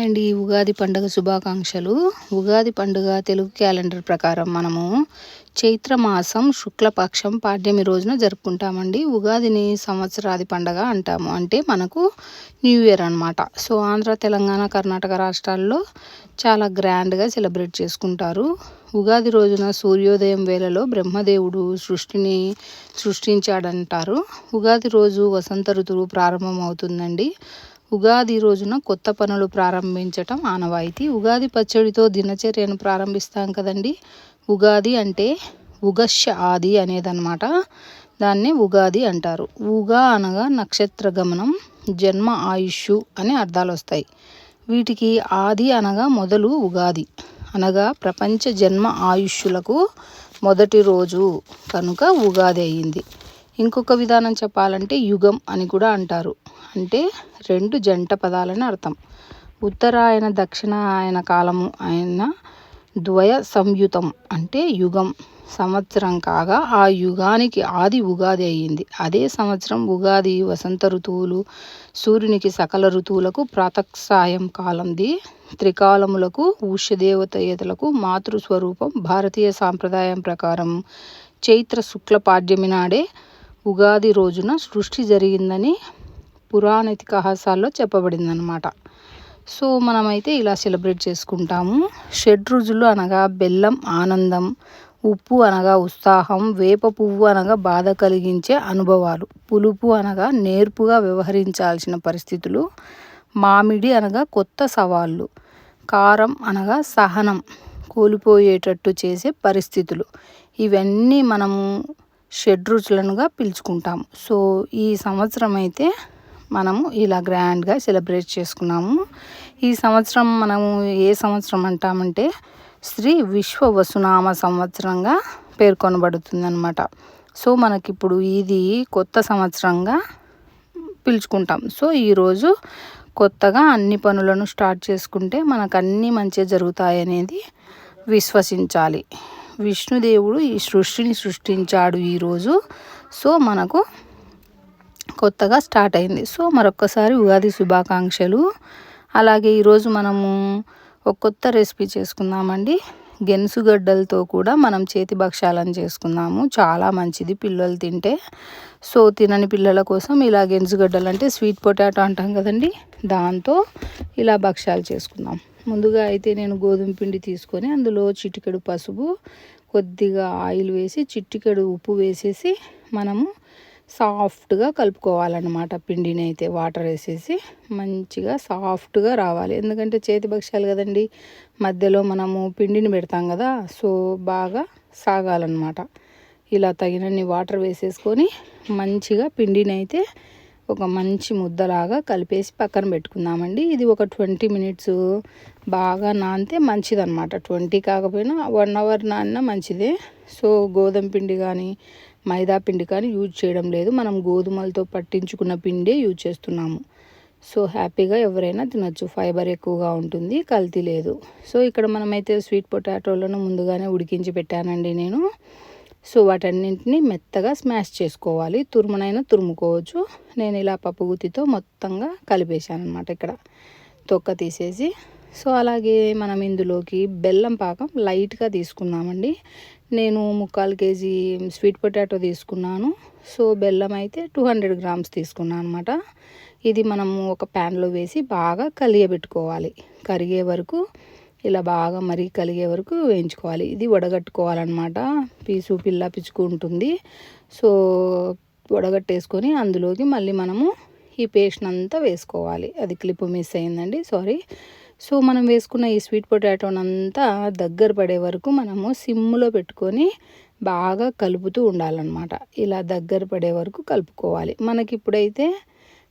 Hi అండి ఉగాది పండుగ శుభాకాంక్షలు. ఉగాది పండుగ తెలుగు క్యాలెండర్ ప్రకారం మనము చైత్ర మాసం శుక్లపక్షం పాడ్యమి రోజున జరుపుకుంటామండి. ఉగాదిని సంవత్సరాది పండుగ అంటాము. అంటే మనకు న్యూ ఇయర్ అనమాట సో ఆంధ్ర తెలంగాణ కర్ణాటక రాష్ట్రాల్లో చాలా గ్రాండ్గా సెలబ్రేట్ చేసుకుంటారు. ఉగాది రోజున సూర్యోదయం వేళలో బ్రహ్మదేవుడు సృష్టిని సృష్టించాడంటారు. ఉగాది రోజు వసంత ఋతువు ప్రారంభమవుతుందండి. ఉగాది రోజున కొత్త పనులు ప్రారంభించటం ఆనవాయితీ. ఉగాది పచ్చడితో దినచర్యను ప్రారంభిస్తాం కదండి. ఉగాది అంటే ఉగశ ఆది అనేదన్నమాట. దాన్ని ఉగాది అంటారు. ఉగా అనగా నక్షత్ర గమనం జన్మ ఆయుష్ అని అర్థాలు వస్తాయి వీటికి ఆది అనగా మొదలు ఉగాది అనగా ప్రపంచ జన్మ ఆయుష్యులకు మొదటి రోజు కనుక ఉగాది అయ్యింది. ఇంకొక విధానం చెప్పాలంటే యుగం అని కూడా అంటారు. అంటే రెండు జంట పదాలని అర్థం. ఉత్తరాయణ దక్షిణాయన కాలము అయిన ద్వయ సంయుతం అంటే యుగం. సంవత్సరం కాగా ఆ యుగానికి ఆది ఉగాది అయ్యింది. అదే సంవత్సరం ఉగాది వసంత ఋతువులు సూర్యునికి సకల ఋతువులకు ప్రాతక్సాయం కాలంది త్రికాలములకు ఉష్యదేవతయతలకు మాతృస్వరూపం భారతీయ సాంప్రదాయం ప్రకారం. చైత్ర శుక్ల పాడ్యమి నాడే ఉగాది రోజున సృష్టి జరిగిందని పురాణ ఇతిహాసాల్లో చెప్పబడిందనమాట సో మనమైతే ఇలా సెలబ్రేట్ చేసుకుంటాము. షడ్రుజులు అనగా బెల్లం ఆనందం ఉప్పు అనగా ఉత్సాహం వేప పువ్వు అనగా బాధ కలిగించే అనుభవాలు. పులుపు అనగా నేర్పుగా వ్యవహరించాల్సిన పరిస్థితులు. మామిడి అనగా కొత్త సవాళ్ళు. కారం అనగా సహనం కోల్పోయేటట్టు చేసే పరిస్థితులు. ఇవన్నీ మనము షడ్రుచులనుగా పిలుచుకుంటాము. సో ఈ సంవత్సరం అయితే మనము ఇలా గ్రాండ్గా సెలబ్రేట్ చేసుకున్నాము. ఈ సంవత్సరం మనము ఏ సంవత్సరం అంటామంటే శ్రీ విశ్వ వసునామ సంవత్సరంగా పేర్కొనబడుతుంది అనమాట సో మనకిప్పుడు ఇది కొత్త సంవత్సరంగా పిలుచుకుంటాం. సో ఈరోజు కొత్తగా అన్ని పనులను స్టార్ట్ చేసుకుంటే మనకు అన్నీ మంచిగా జరుగుతాయనేది విశ్వసించాలి. విష్ణుదేవుడు ఈ సృష్టిని సృష్టించాడు ఈరోజు సో మనకు కొత్తగా స్టార్ట్ అయింది. సో మరొక్కసారి ఉగాది శుభాకాంక్షలు. అలాగే ఈరోజు మనము ఒక కొత్త రెసిపీ చేసుకుందామండి. గెనుసుగడ్డలతో కూడా మనం చేతి భక్షాలను చేసుకుందాము. చాలా మంచిది పిల్లలు తింటే. సో తినని పిల్లల కోసం ఇలా గెనుసుగడ్డలు అంటే స్వీట్ పొటాటో అంటాం కదండి. దాంతో ఇలా భక్షాలు చేసుకుందాం. ముందుగా అయితే నేను గోధుమ పిండి తీసుకొని అందులో చిటికెడు పసుపు కొద్దిగా ఆయిల్ వేసి చిటికెడు ఉప్పు వేసేసి మనము సాఫ్ట్గా కలుపుకోవాలన్నమాట పిండిని అయితే వాటర్ వేసేసి మంచిగా సాఫ్ట్గా రావాలి. ఎందుకంటే చేతి భక్ష్యాలు కదండి మధ్యలో మనము పిండిని పెడతాం కదా సో బాగా సాగాలన్నమాట. ఇలా తగినన్ని వాటర్ వేసేసుకొని మంచిగా పిండిని అయితే ఒక మంచి ముద్దలాగా కలిపేసి పక్కన పెట్టుకుందామండి. ఇది ఒక ట్వంటీ మినిట్స్ బాగా నానితే మంచిదన్నమాట. ట్వంటీ కాకపోయినా వన్ అవర్ నానినా మంచిదే. సో గోధుమ పిండి కానీ మైదా పిండి కానీ యూజ్ చేయడం లేదు. మనం గోధుమలతో పట్టించుకున్న పిండే యూజ్ చేస్తున్నాము. సో హ్యాపీగా ఎవరైనా తినొచ్చు. ఫైబర్ ఎక్కువగా ఉంటుంది కల్తీ లేదు. సో ఇక్కడ మనమైతే స్వీట్ పొటాటోలను ముందుగానే ఉడికించి పెట్టానండి నేను. సో వాటన్నింటినీ మెత్తగా స్మాష్ చేసుకోవాలి. తురుమునైనా తురుముకోవచ్చు. నేను ఇలా పప్పు గుత్తితో మొత్తంగా కలిపేశాను అనమాట ఇక్కడ. తొక్క తీసేసి. సో అలాగే మనం ఇందులోకి బెల్లం పాకం లైట్గా తీసుకున్నామండి నేను ముక్కాలు కేజీ స్వీట్ పొటాటో తీసుకున్నాను. సో బెల్లం అయితే టూ హండ్రెడ్ గ్రామ్స్ తీసుకున్నాను అనమాట ఇది మనము ఒక ప్యాన్లో వేసి బాగా కలియబెట్టుకోవాలి. కరిగే వరకు ఇలా బాగా మరీ కలిగే వరకు వేయించుకోవాలి. ఇది వడగట్టుకోవాలన్నమాట. పీసు పిల్ల పిచ్చుకుంటుంది సో వడగట్టేసుకొని అందులోకి మళ్ళీ మనము ఈ పేస్ట్ అంతా వేసుకోవాలి. అది క్లిప్ మిస్ అయిందండి. సారీ. సో మనం వేసుకున్న ఈ స్వీట్ పొటాటోనంతా దగ్గర పడే వరకు మనము సిమ్లో పెట్టుకొని బాగా కలుపుతూ ఉండాలన్నమాట. ఇలా దగ్గర పడే వరకు కలుపుకోవాలి. మనకి ఇప్పుడైతే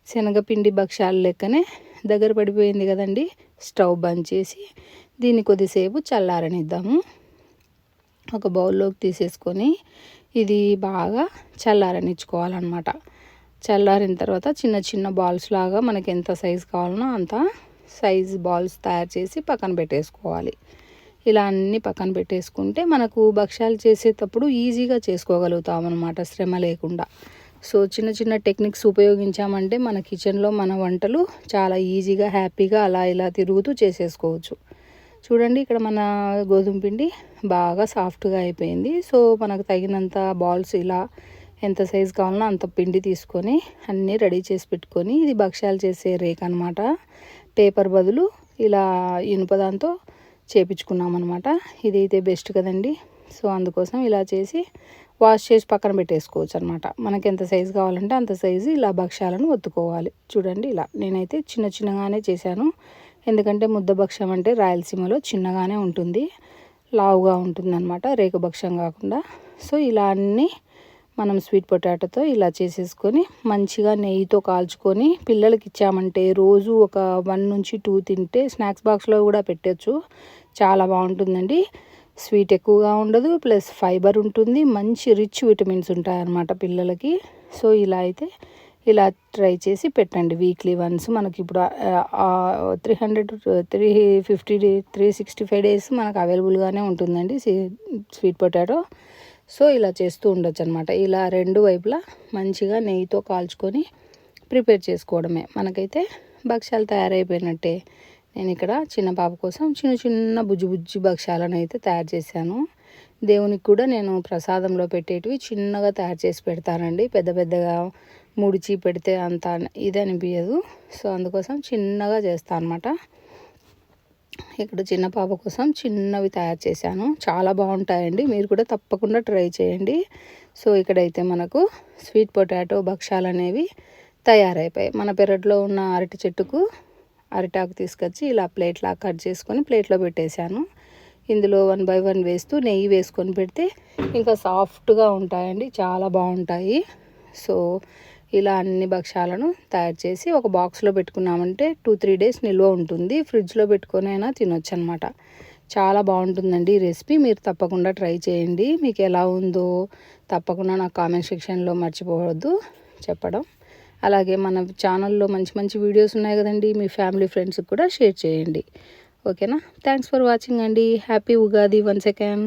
శనగపిండి భక్షాలు లెక్కనే దగ్గర పడిపోయింది కదండి. స్టవ్ బంద్ చేసి దీన్ని కొద్దిసేపు చల్లారనిద్దాము. ఒక బౌల్లోకి తీసేసుకొని ఇది బాగా చల్లారనిచ్చుకోవాలన్నమాట. చల్లారిన తర్వాత చిన్న చిన్న బాల్స్ లాగా మనకి ఎంత సైజు కావాలనో అంత సైజ్ బాల్స్ తయారు చేసి పక్కన పెట్టేసుకోవాలి. ఇలా అన్నీ పక్కన పెట్టేసుకుంటే మనకు భక్ష్యాలు చేసేటప్పుడు ఈజీగా చేసుకోగలుగుతాం అనమాట శ్రమ లేకుండా. సో చిన్న చిన్న టెక్నిక్స్ ఉపయోగించామంటే మన కిచెన్లో మన వంటలు చాలా ఈజీగా హ్యాపీగా అలా ఇలా తిరుగుతూ చేసేసుకోవచ్చు. చూడండి ఇక్కడ మన గోధుమ పిండి బాగా సాఫ్ట్గా అయిపోయింది. సో మనకు తగినంత బాల్స్ ఇలా ఎంత సైజు కావాలన్నా అంత పిండి తీసుకొని అన్నీ రెడీ చేసి పెట్టుకొని ఇది భక్ష్యాలు చేసే రేక్ అనమాట పేపర్ బదులు ఇలా ఇనుప దాంతో చేపించుకున్నాం అనమాట ఇదైతే బెస్ట్ కదండి. సో అందుకోసం ఇలా చేసి వాష్ చేసి పక్కన పెట్టేసుకోవచ్చు అనమాట మనకి ఎంత సైజు కావాలంటే అంత సైజు ఇలా భక్ష్యాలను ఒత్తుకోవాలి. చూడండి ఇలా నేనైతే చిన్న చిన్నగానే చేశాను. ఎందుకంటే ముద్దభక్షం అంటే రాయలసీమలో చిన్నగానే ఉంటుంది లావుగా ఉంటుంది అనమాట రేఖభక్షం కాకుండా. సో ఇలా అన్నీ మనం స్వీట్ పొటాటోతో ఇలా చేసేసుకొని మంచిగా నెయ్యితో కాల్చుకొని పిల్లలకి ఇచ్చామంటే రోజు ఒక వన్ నుంచి టూ తింటే స్నాక్స్ బాక్స్లో కూడా పెట్టచ్చు. చాలా బాగుంటుందండి. స్వీట్ ఎక్కువగా ఉండదు ప్లస్ ఫైబర్ ఉంటుంది మంచి రిచ్ విటమిన్స్ ఉంటాయన్నమాట పిల్లలకి. సో ఇలా అయితే ఇలా ట్రై చేసి పెట్టండి వీక్లీ వన్స్. మనకి ఇప్పుడు three hundred three fifty day three sixty five days మనకు అవైలబుల్గానే ఉంటుందండి స్వీట్ పొటాటో సో ఇలా చేస్తూ ఉండొచ్చు అనమాట ఇలా రెండు వైపులా మంచిగా నెయ్యితో కాల్చుకొని ప్రిపేర్ చేసుకోవడమే. మనకైతే భక్ష్యాలు తయారైపోయినట్టే. నేను ఇక్కడ చిన్న పాప కోసం చిన్న చిన్న బుజ్జి బుజ్జి భక్ష్యాలను అయితే తయారు చేశాను. దేవునికి కూడా నేను ప్రసాదంలో పెట్టేటివి చిన్నగా తయారు చేసి పెడతానండి. పెద్ద పెద్దగా ముడిచి పెడితే అంత ఇది అనిపించదు సో అందుకోసం చిన్నగా చేస్తాను అనమాట ఇక్కడ చిన్న పాప కోసం చిన్నవి తయారు చేశాను. చాలా బాగుంటాయండి. మీరు కూడా తప్పకుండా ట్రై చేయండి. సో ఇక్కడైతే మనకు స్వీట్ పొటాటో భక్ష్యాలు అనేవి తయారైపోయాయి. మన పెరట్లో ఉన్న అరటి చెట్టుకు అరిటాకు తీసుకొచ్చి ఇలా ప్లేట్లా కట్ చేసుకొని ప్లేట్లో పెట్టేశాను. ఇందులో వన్ బై వన్ వేస్తూ నెయ్యి వేసుకొని పెడితే ఇంకా సాఫ్ట్గా ఉంటాయండి. చాలా బాగుంటాయి. సో ఇలా అన్ని భక్ష్యాలను తయారు చేసి ఒక బాక్స్లో పెట్టుకున్నామంటే టూ త్రీ డేస్ నిల్వ ఉంటుంది. ఫ్రిడ్జ్లో పెట్టుకొని అయినా తినొచ్చు అనమాట చాలా బాగుంటుందండి ఈ రెసిపీ. మీరు తప్పకుండా ట్రై చేయండి. మీకు ఎలా ఉందో తప్పకుండా నాకు కామెంట్ సెక్షన్లో మర్చిపోవద్దు చెప్పడం. అలాగే మన ఛానల్లో మంచి మంచి వీడియోస్ ఉన్నాయి కదండి. మీ ఫ్యామిలీ ఫ్రెండ్స్కి కూడా షేర్ చేయండి. ఓకేనా? థ్యాంక్స్ ఫర్ వాచింగ్ అండి. Happy Ugadi one second